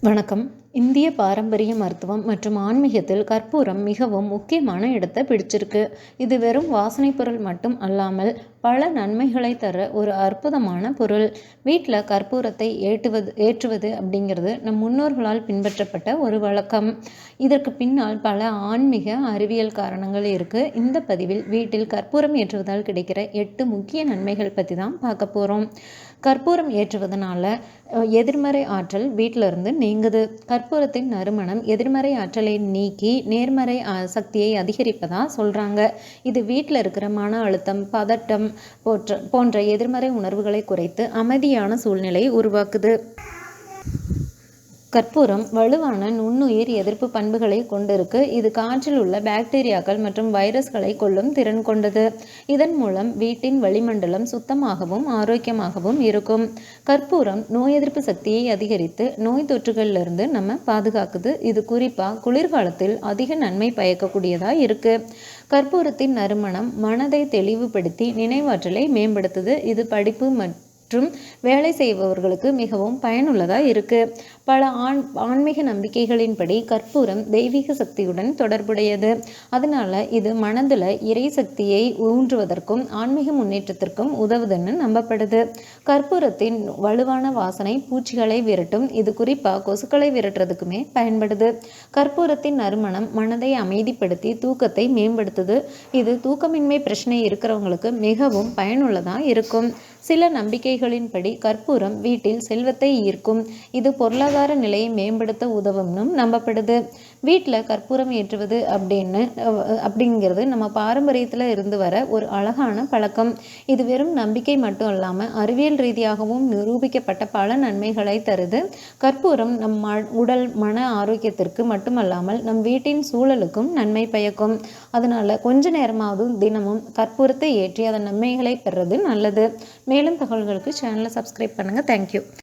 வணக்கம். இந்திய பாரம்பரிய மருத்துவம் மற்றும் ஆன்மீகத்தில் கற்பூரம் மிகவும் முக்கியமான இடத்தை பிடிச்சிருக்கு. இது வெறும் வாசனை பொருள் மட்டும் அல்லாமல் பல நன்மைகளை தர ஒரு அற்புதமான பொருள். வீட்டில் கற்பூரத்தை ஏற்றுவது ஏற்றுவது அப்படிங்கிறது நம் முன்னோர்களால் பின்பற்றப்பட்ட ஒரு வழக்கம். இதற்கு பின்னால் பல ஆன்மீக அறிவியல் காரணங்கள் இருக்குது இந்த பதிவில் வீட்டில் கற்பூரம் ஏற்றுவதால் கிடைக்கிற எட்டு முக்கிய நன்மைகள் பற்றி தான் பார்க்க போகிறோம் கற்பூரம் ஏற்றுவதனால எதிர்மறை ஆற்றல் வீட்டிலிருந்து நீங்குது. கற்பூரத்தின் நறுமணம் எதிர்மறை ஆற்றலை நீக்கி நேர்மறை சக்தியை அதிகரிப்பதாக சொல்கிறாங்க இது வீட்டில் இருக்கிற மன அழுத்தம் பதட்டம் போன்ற போன்ற எதிர்மறை உணர்வுகளை குறைத்து அமைதியான சூழ்நிலையை உருவாக்குது. கற்பூரம் வலுவான நுண்ணுயிர் எதிர்ப்பு பண்புகளை கொண்டிருக்கு. இது காற்றில் உள்ள பாக்டீரியாக்கள் மற்றும் வைரஸ்களை கொள்ளும் திறன் கொண்டது. இதன் மூலம் வீட்டின் வளிமண்டலம் சுத்தமாகவும் ஆரோக்கியமாகவும் இருக்கும். கற்பூரம் நோய் எதிர்ப்பு சக்தியை அதிகரித்து நோய் தொற்றுகளிலிருந்து நம்ம பாதுகாக்குது. இது குறிப்பாக குளிர்காலத்தில் அதிக நன்மை பயக்கக்கூடியதாக இருக்குது கற்பூரத்தின் நறுமணம் மனதை தெளிவுபடுத்தி நினைவாற்றலை மேம்படுத்துது. இது படிப்பு மற்றும் மற்றும் வேலை செய்பவர்களுக்கு மிகவும் பயனுள்ளதாக இருக்குது பல ஆண் ஆன்மீக நம்பிக்கைகளின்படி கற்பூரம் தெய்வீக சக்தியுடன் தொடர்புடையது. அதனால இது மனதில் இறை சக்தியை ஊன்றுவதற்கும் ஆன்மீக முன்னேற்றத்திற்கும் உதவுதுன்னு நம்பப்படுது. கற்பூரத்தின் வலுவான வாசனை பூச்சிகளை விரட்டும் இது குறிப்பாக கொசுக்களை விரட்டுறதுக்குமே பயன்படுது. கற்பூரத்தின் நறுமணம் மனதை அமைதிப்படுத்தி தூக்கத்தை மேம்படுத்துது. இது தூக்கமின்மை பிரச்சனை இருக்கிறவங்களுக்கு மிகவும் பயனுள்ளதாக இருக்கும். சில நம்பிக்கைகளின்படி கற்பூரம் வீட்டில் செல்வத்தை ஈர்க்கும். இது பொருளாதார நிலையை மேம்படுத்த உதவும்னும் நம்பப்படுது. வீட்டில் கற்பூரம் ஏற்றுவது அப்படின்னு அப்படிங்கிறது நம்ம பாரம்பரியத்தில் இருந்து வர ஒரு அழகான பழக்கம். இது வெறும் நம்பிக்கை மட்டும் இல்லாமல் அறிவியல் ரீதியாகவும் நிரூபிக்கப்பட்ட பல நன்மைகளை தருது. கற்பூரம் நம் ம உடல் மன ஆரோக்கியத்திற்கு மட்டுமல்லாமல் நம் வீட்டின் சூழலுக்கும் நன்மை பயக்கும். அதனால் கொஞ்ச நேரமாவது தினமும் கற்பூரத்தை ஏற்றி அதன் நன்மைகளை பெறுறது நல்லது. மேலும் தகவல்களுக்கு சேனலை சப்ஸ்கிரைப் பண்ணுங்கள் தேங்க்யூ